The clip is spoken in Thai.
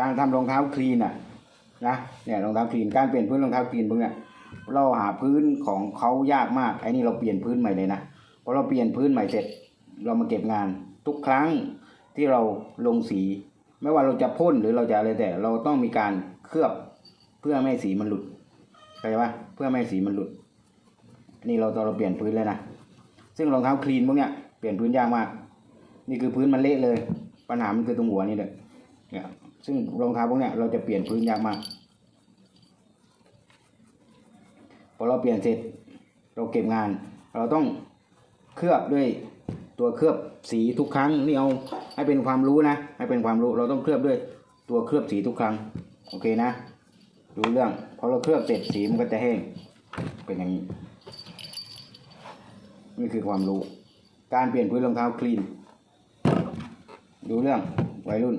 การทำรองเท้าคลีนอะนะเนี่ยรองเท้าคลีนการเปลี่ยนพื้นรองเท้าคลีนพวกเนี้ยเราหาพื้นของเขายากมากไอ้นี่เราเปลี่ยนพื้นใหม่เลยนะพอเราเปลี่ยนพื้นใหม่เสร็จ เรามาเก็บงานทุกครั้งที่เราลงสี ไม่ว่าเราจะพ่นหรือเราจะอะไรแต่ เราต้องมีการเคลือบเพื่อไม่ให้สีมันหลุดเข้าใจปะเพื่อไม่ให้สีมันหลุดนี่เราตอนเราเปลี่ยนพื้นเลยนะซึ่งรองเท้าคลีนพวกเนี้ยเปลี่ยนพื้นยากมาก นี่คือพื้นมันเละเลย ปัญหามันคือตรงหัวนี่เลย เนี่ยซึ่งรองเท้าพวกเนี้ยเราจะเปลี่ยนพื้นยากมากพอเราเปลี่ยนเสร็จเราเก็บงาน เราต้องเคลือบด้วยตัวเคลือบสีทุกครั้งนี่เอาให้เป็นความรู้นะ ให้เป็นความรู้เราต้องเคลือบด้วยตัวเคลือบสีทุกครั้ง โอเคนะดูเรื่องพอเราเคลือบเสร็จสีมันก็จะแห้งเป็นอย่างนี้นี่คือความรู้ การเปลี่ยนพื้นรองเท้าคลีน ดูเรื่องวัยรุ่น